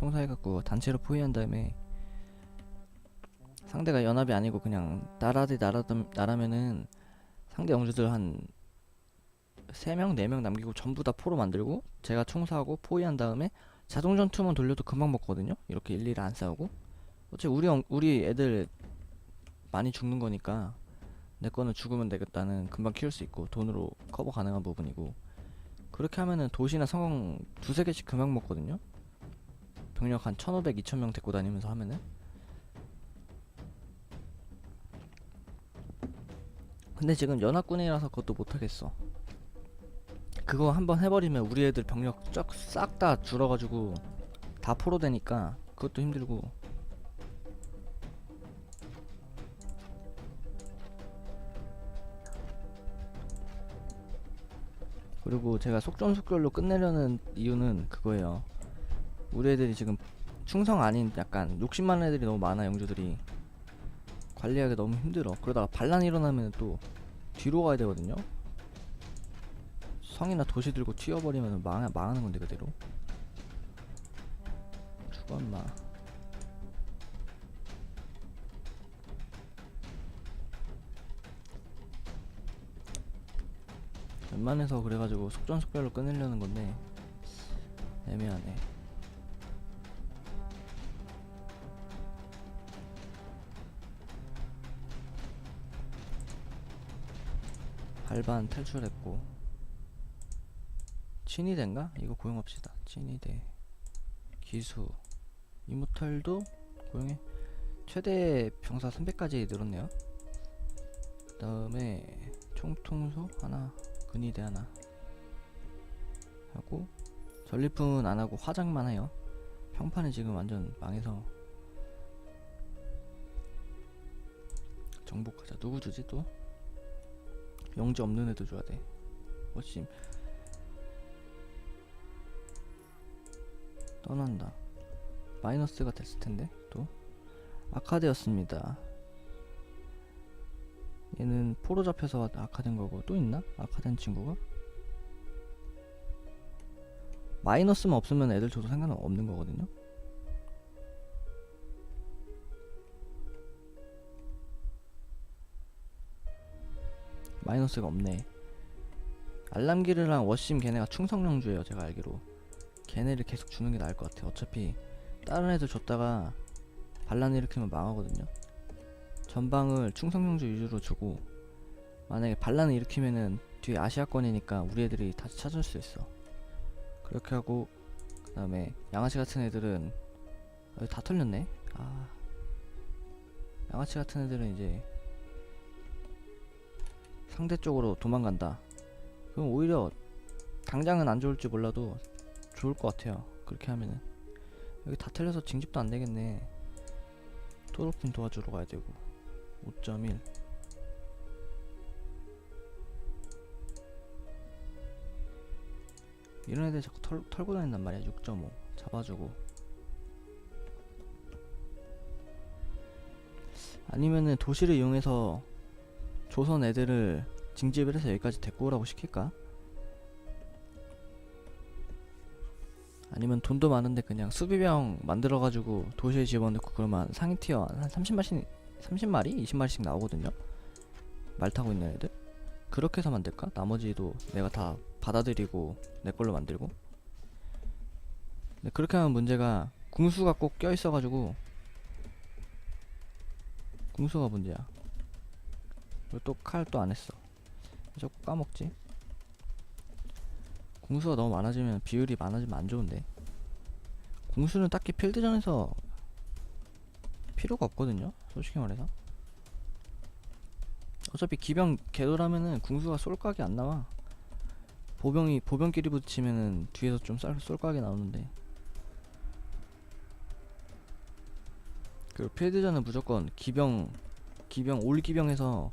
총사해갖고 단체로 포위한 다음에 상대가 연합이 아니고 그냥 나라 대 나라 나라면은 상대 영주들 한 3명, 4명 남기고 전부 다 포로 만들고 제가 총사하고 포위한 다음에 자동 전투만 돌려도 금방 먹거든요. 이렇게 일일이 안 싸우고. 어차피 우리 영- 우리 애들 많이 죽는 거니까 내 거는 죽으면 되겠다는 금방 키울 수 있고 돈으로 커버 가능한 부분이고 그렇게 하면은 도시나 성공 두세 개씩 금방 먹거든요. 병력 한 1,500, 2,000명 데리고 다니면서 하면은 근데 지금 연합군이라서 그것도 못하겠어. 그거 한번 해버리면 우리 애들 병력 쫙다 줄어가지고 다 포로 되니까 그것도 힘들고 그리고 제가 속전속결로 끝내려는 이유는 그거예요. 우리 애들이 지금 충성 아닌 약간 욕심 많은 애들이 너무 많아 영주들이 관리하기 너무 힘들어. 그러다가 반란 일어나면 또 뒤로 가야 되거든요. 성이나 도시 들고 튀어버리면 망 망하는 건데 그대로. 죽어 인마. 웬만해서 그래가지고 속전속결로 끊으려는 건데 애매하네. 발반 탈출했고 친위대인가? 이거 고용합시다. 친위대 기수 이모탈도 고용해 최대 병사 300까지 늘었네요. 그 다음에 총통소 하나 근위대 하나 하고 전리품은 안 하고 화장만 해요. 평판은 지금 완전 망해서 정복하자. 누구 주지 또? 영지 없는 애도 줘야 돼. 어심 떠난다. 마이너스가 됐을 텐데 또 아카데였습니다. 얘는 포로 잡혀서 아카된 거고 또 있나? 아카된 친구가? 마이너스만 없으면 애들 줘도 상관은 없는 거거든요. 마이너스가 없네. 알람기르랑 워심 걔네가 충성령주예요. 제가 알기로. 걔네를 계속 주는 게 나을 것 같아. 어차피 다른 애들 줬다가 반란 일으키면 망하거든요. 전방을 충성령주 위주로 주고 만약에 반란을 일으키면은 뒤에 아시아권이니까 우리 애들이 다시 찾을 수 있어. 그렇게 하고 그 다음에 양아치 같은 애들은 아, 다 털렸네. 아 양아치 같은 애들은 이제 상대 쪽으로 도망간다. 그럼 오히려 당장은 안 좋을지 몰라도 좋을 것 같아요. 그렇게 하면은 여기 다 틀려서 징집도 안 되겠네. 토로핀 도와주러 가야 되고 5.1 이런 애들 자꾸 털, 털고 다닌단 말이야 6.5 잡아주고 아니면은 도시를 이용해서 조선 애들을 징집을 해서 여기까지 데리고 오라고 시킬까? 아니면 돈도 많은데 그냥 수비병 만들어가지고 도시에 집어넣고 그러면 상위 티어 한 30마리, 30마리? 20마리씩 나오거든요? 말 타고 있는 애들? 그렇게 해서 만들까? 나머지도 내가 다 받아들이고 내 걸로 만들고 근데 그렇게 하면 문제가 궁수가 꼭 껴있어가지고 궁수가 문제야 또 칼 또 안 했어? 자꾸 까먹지? 궁수가 너무 많아지면 비율이 많아지면 안 좋은데. 궁수는 딱히 필드전에서 필요가 없거든요 솔직히 말해서. 어차피 기병 개돌하면은 궁수가 쏠각이 안 나와. 보병이 보병끼리 붙이면은 뒤에서 좀 쏠, 쏠각이 나오는데. 그리고 필드전은 무조건 기병 기병 올 기병에서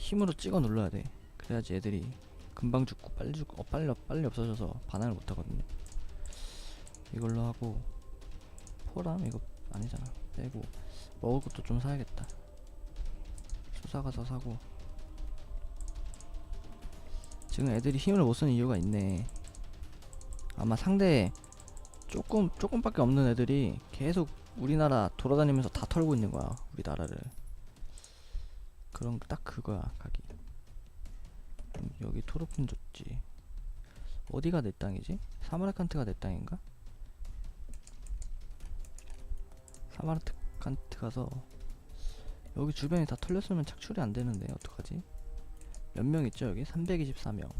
힘으로 찍어 눌러야 돼 그래야지 애들이 금방 죽고 빨리 죽고 어, 빨리 빨리 없어져서 반항을 못 하거든요. 이걸로 하고 포람 이거 아니잖아. 빼고 먹을 것도 좀 사야겠다. 수사 가서 사고 지금 애들이 힘을 못 쓰는 이유가 있네. 아마 상대 조금 조금밖에 없는 애들이 계속 우리나라 돌아다니면서 다 털고 있는 거야 우리나라를 그런 딱 그거야 각이 음, 여기 토르핀 줬지 어디가 내 땅이지? 사마르칸트가 내 땅인가? 사마르칸트 가서 여기 주변이 다 털렸으면 착출이 안 되는데 어떡하지? 몇 명 있죠 여기? 324명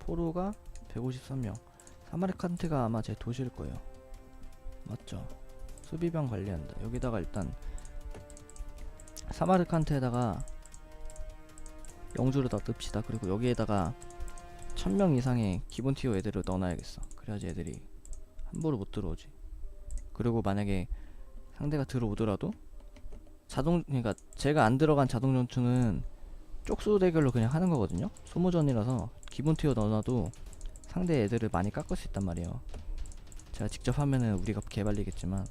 포로가 153명 사마르칸트가 아마 제 도시일 거예요 맞죠? 수비병 관리한다 여기다가 일단 사마르칸트에다가 영주를 다 뜹시다. 그리고 여기에다가 1000명 이상의 기본 티어 애들을 넣어놔야겠어. 그래야지 애들이 함부로 못 들어오지. 그리고 만약에 상대가 들어오더라도 자동 그러니까 제가 안 들어간 자동 전투는 쪽수 대결로 그냥 하는 거거든요. 소모전이라서 기본 티어 넣어놔도 상대 애들을 많이 깎을 수 있단 말이에요. 제가 직접 하면은 우리가 개발리겠지만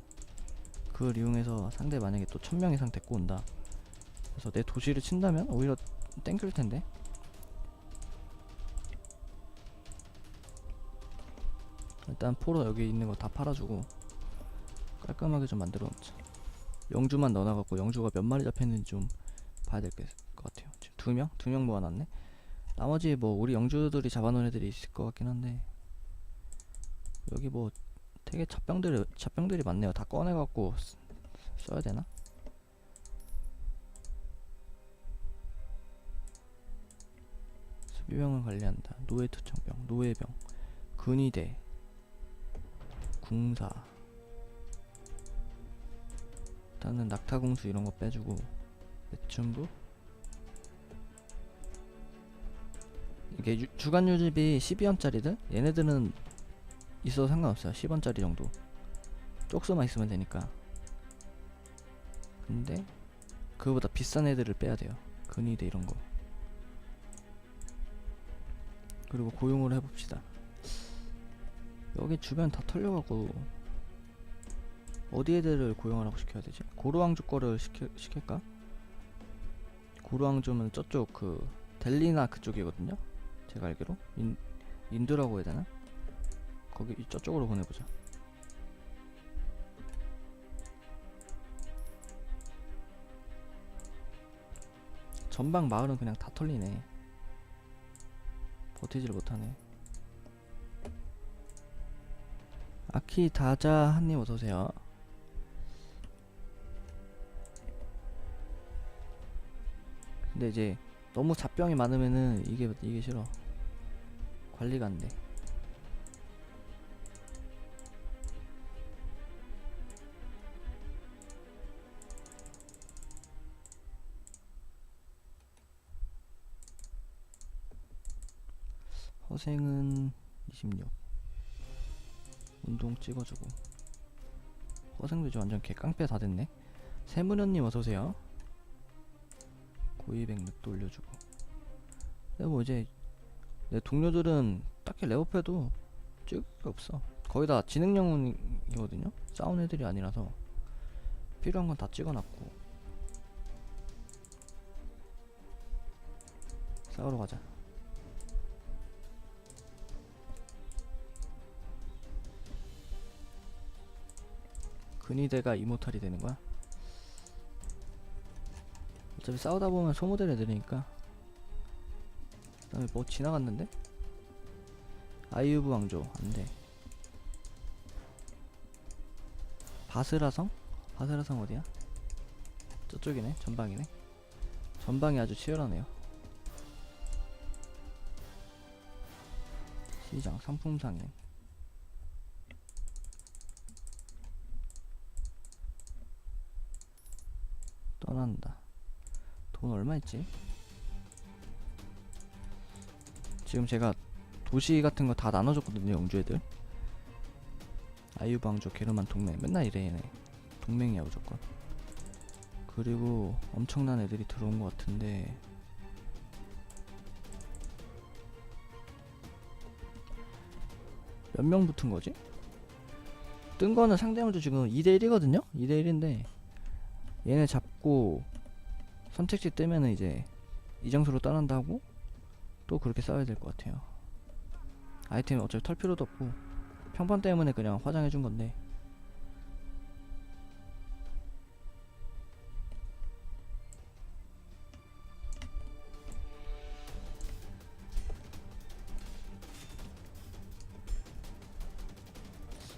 그걸 이용해서 상대 만약에 또 1000명 이상 데리고 온다 그래서 내 도시를 친다면 오히려 땡길 텐데. 일단 포로 여기 있는 거 다 팔아주고 깔끔하게 좀 만들어 놓자. 영주만 넣어놔갖고 영주가 몇 마리 잡혔는지 좀 봐야 될 것 같아요. 지금 두 명? 두 명 모아놨네. 나머지 뭐 우리 영주들이 잡아놓은 애들이 있을 것 같긴 한데. 여기 뭐 되게 잡병들이 잡병들이 많네요. 다 꺼내갖고 쓰- 써야 되나? 수비병을 관리한다. 노예 투청병 노예병 근위대 궁사. 일단은 낙타공수 이런 거 빼주고 매춘부? 이게 유, 주간 유지비 12원짜리들? 얘네들은 있어도 상관없어요. 10원짜리 정도. 쪽수만 있으면 되니까. 근데 그거보다 비싼 애들을 빼야 돼요. 근위대 이런 거 그리고 고용을 해봅시다 여기 주변 다 털려가고 어디 애들을 고용하라고 시켜야 되지? 고루왕주 거를 시켜, 시킬까? 고루왕주면 저쪽 그 델리나 그쪽이거든요 제가 알기로 인, 인도라고 해야 되나? 거기 이- 저쪽으로 보내보자 전방 마을은 그냥 다 털리네 버티질 못하네. 아키 다자 한님 어서오세요. 근데 이제 너무 잡병이 많으면은 이게 이게 싫어. 관리가 안돼 허생은 26 운동 찍어주고. 허생도 이제 완전 개깡패 다 됐네. 세무련님 어서오세요. 고이백 렉도 올려주고. 근데 뭐 이제 내 동료들은 딱히 레오패도 찍을 게 없어. 거의 다 지능 영웅이거든요. 싸운 애들이 아니라서 필요한 건 다 찍어놨고. 싸우러 가자 근위대가 이모탈이 되는 거야? 어차피 싸우다 보면 소모될 애들이니까 그 다음에 뭐 지나갔는데? 아이유브 왕조 안돼 바스라성? 바스라성 어디야? 저쪽이네 전방이네 전방이 아주 치열하네요 시장 상품상인 떠난다 돈 얼마 있지? 지금 제가 도시 같은 거 다 나눠줬거든요 영주 애들 아유방조 게르만 동맹 맨날 이래 얘네 동맹이야 무조건 그리고 엄청난 애들이 들어온 것 같은데 몇 명 붙은 거지? 뜬 거는 상대 영주 지금 2대1이거든요? 2대1인데 얘네 잡 고 선택지 뜨면은 이제 이 장소로 떠난다고 또 그렇게 싸워야 될 것 같아요. 아이템 어차피 털 필요도 없고 평판 때문에 그냥 화장해 준 건데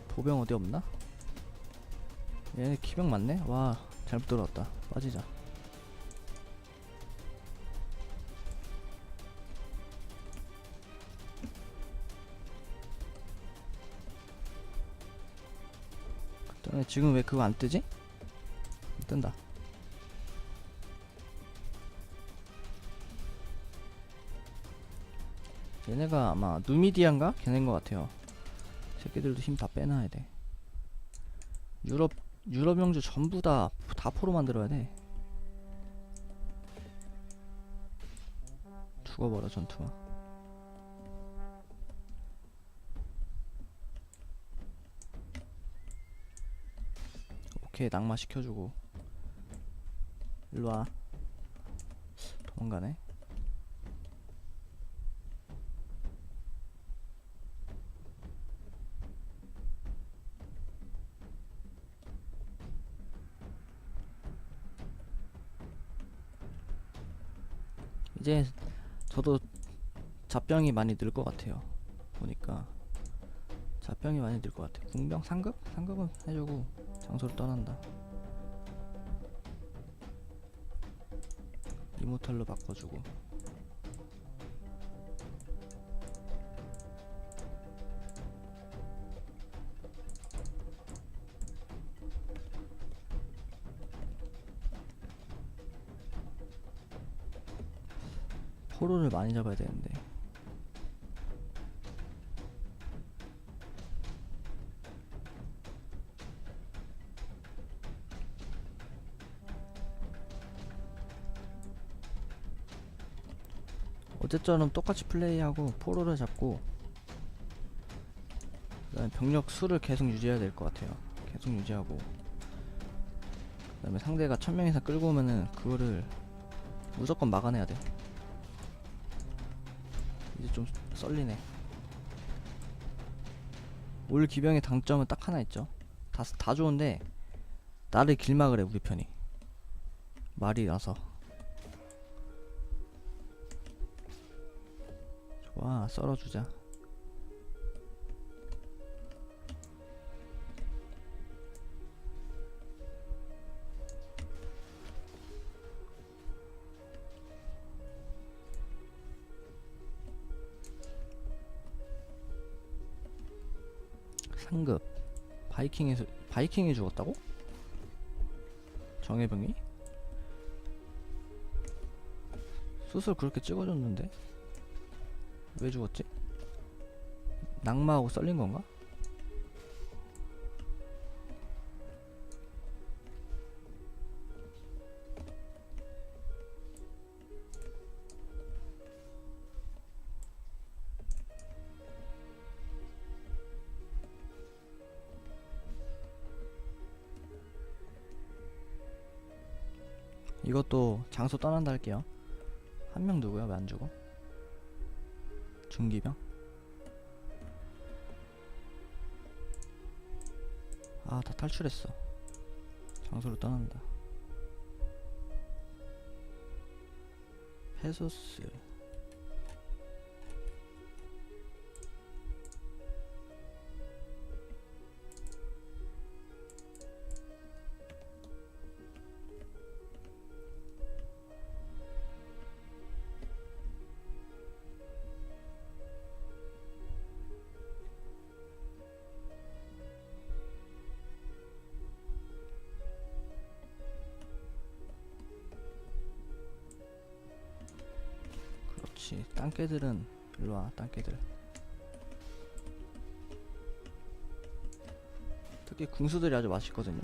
보병 어디 없나? 얘네 기병 맞네? 와 잘못 들어왔다 빠지자 그다음에 지금 왜 그거 안 뜨지? 뜬다 얘네가 아마 누미디안가? 걔네인 것 같아요 새끼들도 힘 다 빼놔야 돼 유럽 유럽 영주 전부 다 다 포로 만들어야 돼. 죽어버려 전투가. 오케이 낙마 시켜주고. 일로 와. 도망가네. 이제 저도 잡병이 많이 늘 것 같아요. 보니까 잡병이 많이 늘 것 같아. 궁병 상급? 상급은 해주고 장소를 떠난다. 이모탈로 바꿔주고. 포로를 많이 잡아야 되는데. 어제처럼 똑같이 플레이하고 포로를 잡고 그 다음에 병력 수를 계속 유지해야 될 것 같아요. 계속 유지하고 그 다음에 상대가 천명 이상 끌고 오면은 그거를 무조건 막아내야 돼. 이제 좀 썰리네. 올 기병의 장점은 딱 하나 있죠. 다, 다 좋은데 나를 길막을 해 우리 편이. 말이 나서. 좋아 썰어주자. 상급 바이킹에서 바이킹이 죽었다고? 정예병이? 수술 그렇게 찍어줬는데 왜 죽었지? 낙마하고 썰린 건가? 장소 떠난다 할게요. 한 명 누구야? 왜 안 죽어? 중기병? 아, 다 탈출했어. 장소를 떠난다. 페소스. 그렇지. 땅개들은 일로 와. 땅개들. 특히 궁수들이 아주 맛있거든요.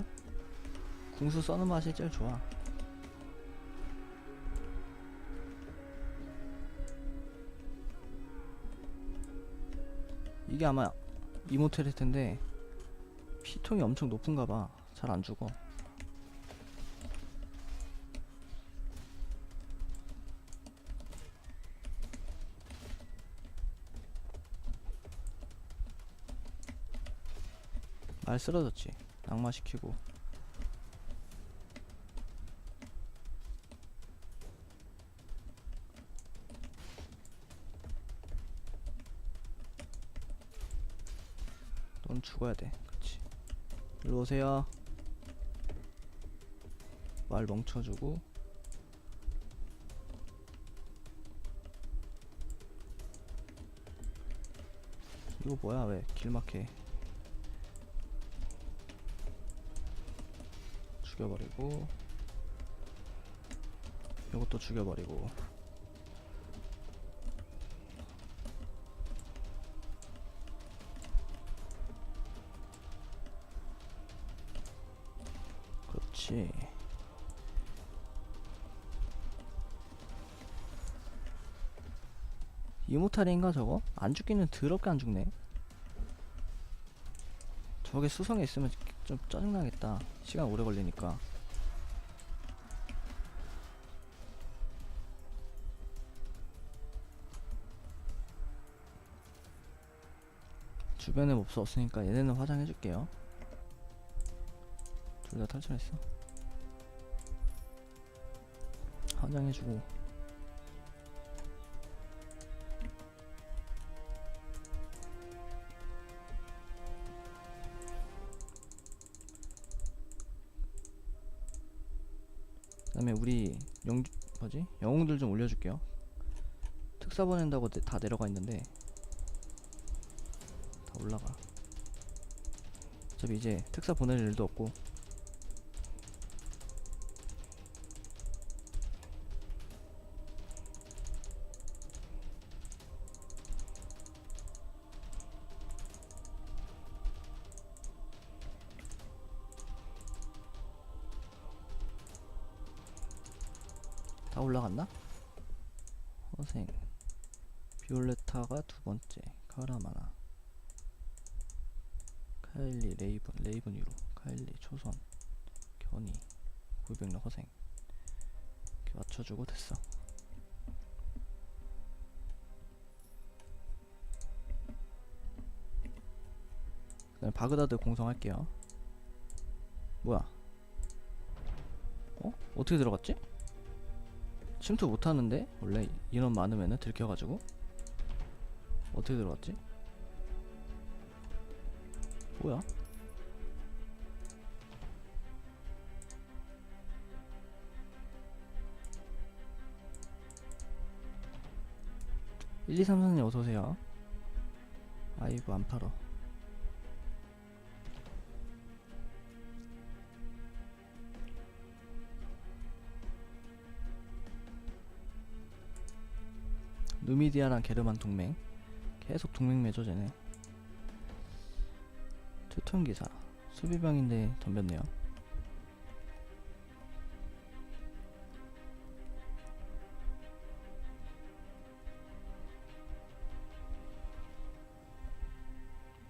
궁수 써는 맛이 제일 좋아. 이게 아마 이 모텔일 텐데 피통이 엄청 높은가 봐. 잘 안 죽어. 다시 쓰러졌지. 낙마시키고. 넌 죽어야 돼. 그치? 일로 오세요. 말 멈춰주고. 이거 뭐야? 왜 길막해 죽여버리고 이것도 죽여버리고. 그렇지. 이모탈인가 저거? 안 죽기는 더럽게 안 죽네 저게 수성에 있으면 좀 짜증나겠다. 시간 오래 걸리니까. 주변에 몹스 없으니까 얘네는 화장해줄게요. 둘 다 탈출했어. 화장해주고 다음에 우리 영 뭐지 영웅들 좀 올려줄게요. 특사 보낸다고 내- 다 내려가 있는데 다 올라가. 어차피 이제 특사 보낼 일도 없고 다 올라갔나? 허생. 비올레타가 두 번째. 카라마나. 카일리 레이븐 레이븐 위로. 카일리 초선. 견이. 골백로 허생. 이렇게 맞춰주고 됐어. 그 다음에 바그다드 공성할게요. 뭐야? 어? 어떻게 들어갔지? 침투 못하는데 원래 인원 많으면은 들켜가지고 어떻게 들어갔지? 뭐야? 일, 이, 삼, 사님 어서오세요 아이고 안 팔어 누미디아랑 게르만 동맹. 계속 동맹 맺어 쟤네. 투톤 기사. 수비병인데 덤볐네요.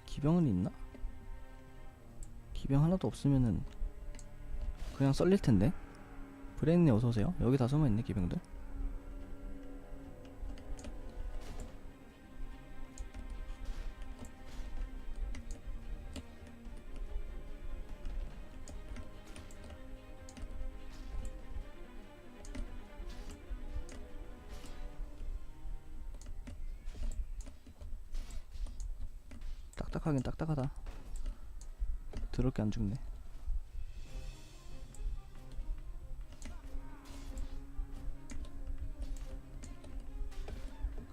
기병은 있나? 기병 하나도 없으면은 그냥 썰릴 텐데. 브레인님 어서 오세요. 여기 다 숨어 있네 기병들 딱딱하긴 딱딱하다. 더럽게 안 죽네.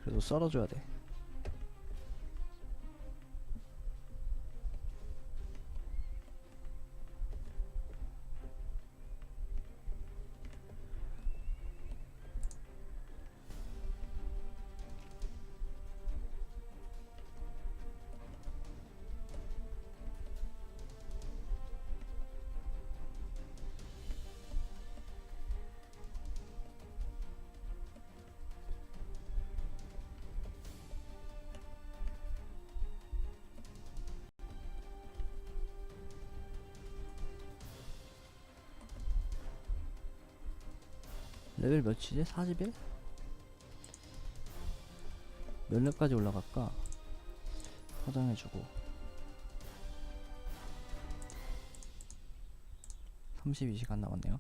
그래도 썰어줘야 돼. 레벨 몇이지? 41? 몇 렙까지 올라갈까? 화장해주고 32시간 남았네요.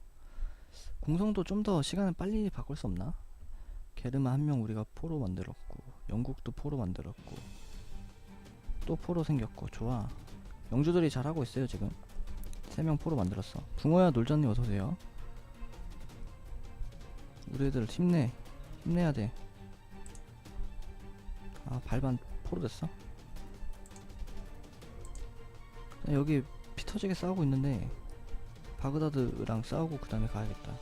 공성도 좀 더 시간을 빨리 바꿀 수 없나? 게르만 한명 우리가 포로 만들었고 영국도 포로 만들었고 또 포로 생겼고 좋아. 영주들이 잘하고 있어요 지금. 세 명 포로 만들었어. 붕어야 놀자님 어서 오세요. 우리 애들 힘내. 힘내야 돼. 아 발반 포로 됐어? 여기 피 터지게 싸우고 있는데 바그다드랑 싸우고 그 다음에 가야겠다.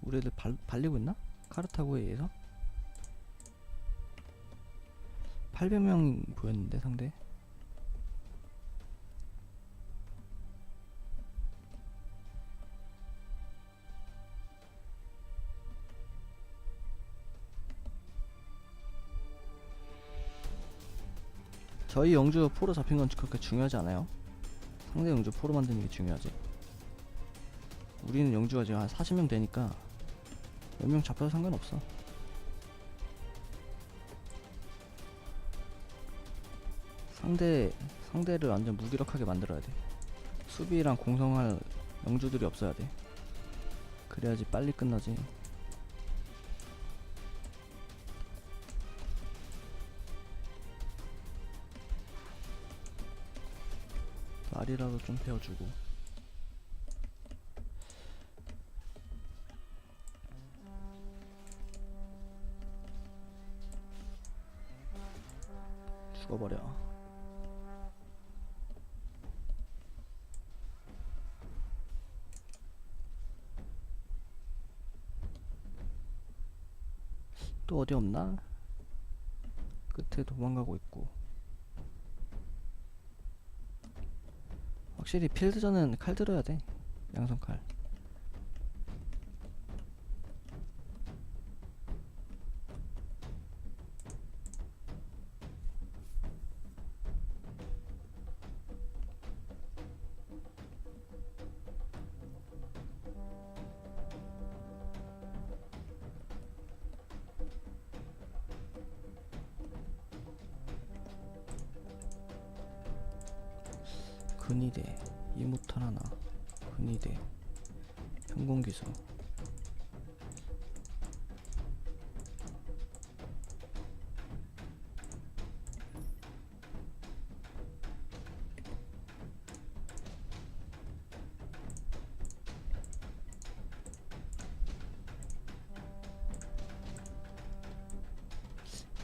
우리 애들 발, 발리고 있나? 카르타고에 의해서? 800명 보였는데 상대 저희 영주 포로 잡힌 건 그렇게 중요하지 않아요. 상대 영주 포로 만드는 게 중요하지. 우리는 영주가 지금 한 40명 되니까 몇 명 잡혀도 상관없어. 상대 상대를 완전 무기력하게 만들어야 돼. 수비랑 공성할 영주들이 없어야 돼. 그래야지 빨리 끝나지 말이라도 좀 배워주고. 죽어버려. 또 어디 없나? 끝에 도망가고 있고 확실히 필드전은 칼 들어야 돼. 양손 칼 근위대 이무탈 하나 근위대 현공기수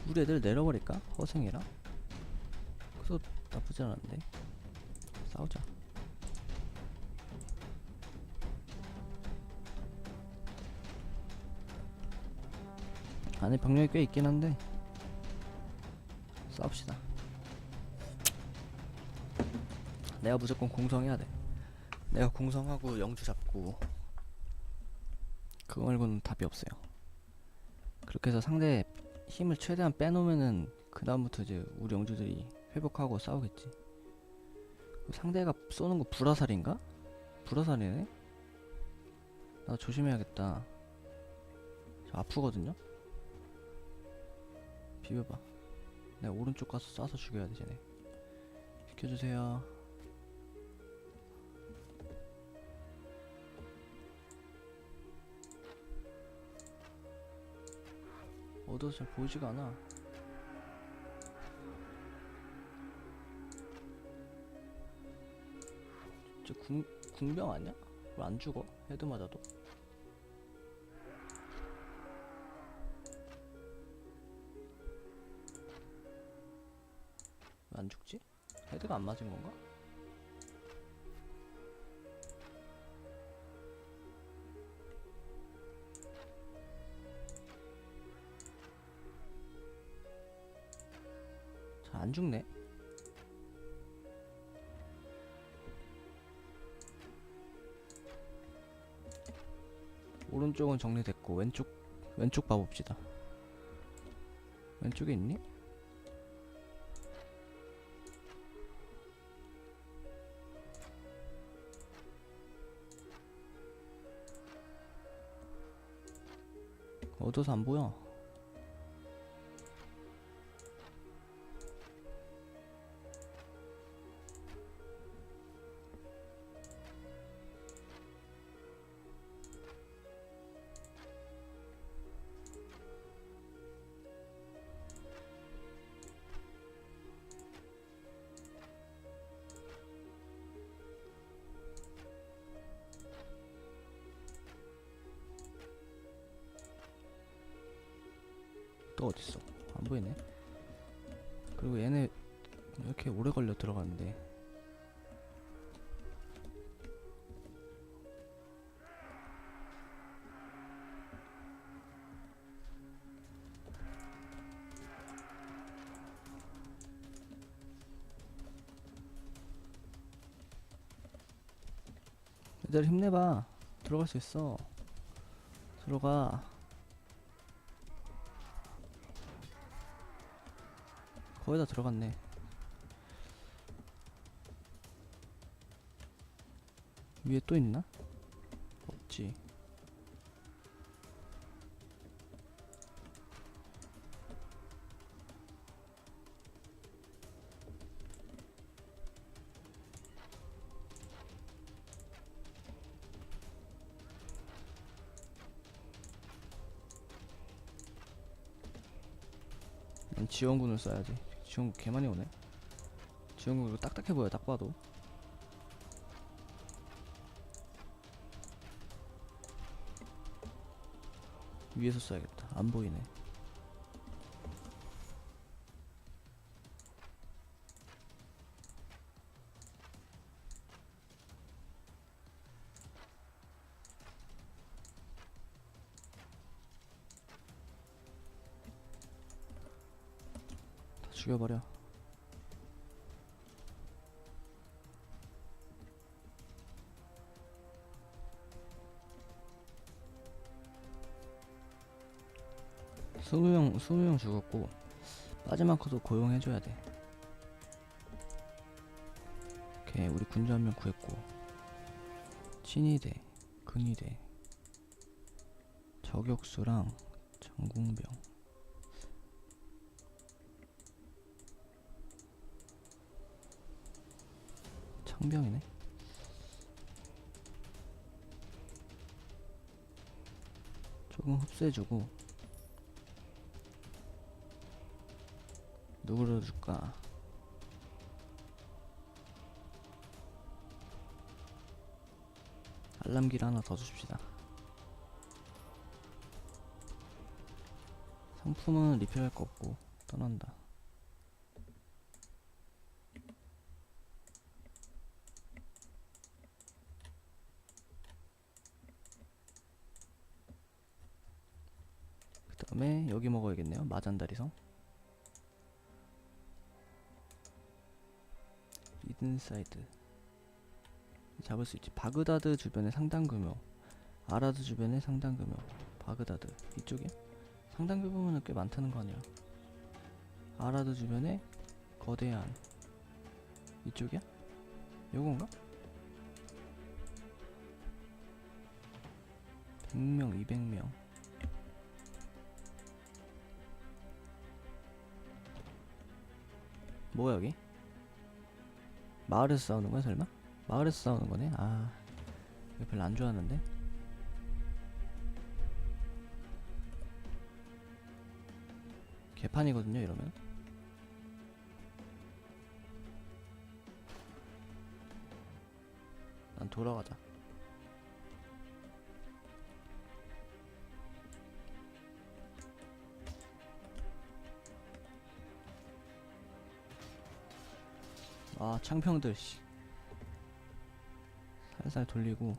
우리 애들 내려버릴까? 허생이라? 그래서 나쁘지 않은데 싸우자. 안에 병력이 꽤 있긴 한데 싸웁시다. 내가 무조건 공성해야 돼. 내가 공성하고 영주 잡고 그거 말고는 답이 없어요. 그렇게 해서 상대 힘을 최대한 빼놓으면은 그 다음부터 이제 우리 영주들이 회복하고 싸우겠지 상대가 쏘는 거 불화살인가? 불화살이네? 나 조심해야겠다. 저 아프거든요? 비벼봐. 내가 오른쪽 가서 쏴서 죽여야 돼, 쟤네. 비켜주세요. 어두워서 잘 보이지가 않아. 궁, 궁병 아니야? 왜 안 죽어? 헤드 맞아도? 왜 안 죽지? 헤드가 안 맞은 건가? 잘 안 죽네. 오른쪽은 정리됐고 왼쪽 왼쪽 봐봅시다. 왼쪽에 있니? 어두워서 안 보여. 또 어딨어? 안 보이네. 그리고 얘네 왜 이렇게 오래 걸려 들어가는데. 얘들 힘내봐. 들어갈 수 있어. 들어가 거의 다 들어갔네. 위에 또 있나? 없지. 난 지원군을 써야지 지원군 개 많이 오네. 지원군 이거 딱딱해 보여 딱 봐도. 위에서 써야겠다. 안 보이네 버려 스무 명 죽었고 마지막 컷도 고용해줘야 돼. 오케이 우리 군주 한 명 구했고 친위대, 근위대, 저격수랑 장궁병. 창병이네. 조금 흡수해주고 누구로 줄까? 알람기를 하나 더 줍시다. 상품은 리필할 거 없고 떠난다. 그 다음에 여기 먹어야겠네요. 마잔다리성. 이든사이드. 잡을 수 있지. 바그다드 주변에 상당 규모 아라드 주변에 상당 규모 바그다드. 이쪽에? 상당 규모면 꽤 많다는 거 아니야? 아라드 주변에 거대한. 이쪽이야? 요건가? 100명 200명 뭐야 여기? 마을에서 싸우는 거야 설마? 마을에서 싸우는 거네? 아 이거 별로 안 좋아하는데? 개판이거든요 이러면 난 돌아가자 창평들 씨. 살살 돌리고.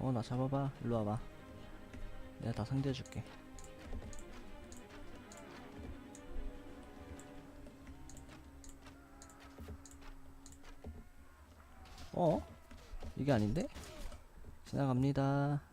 어 나 잡아봐. 일로 와봐. 내가 다 상대해줄게 어? 이게 아닌데? 지나갑니다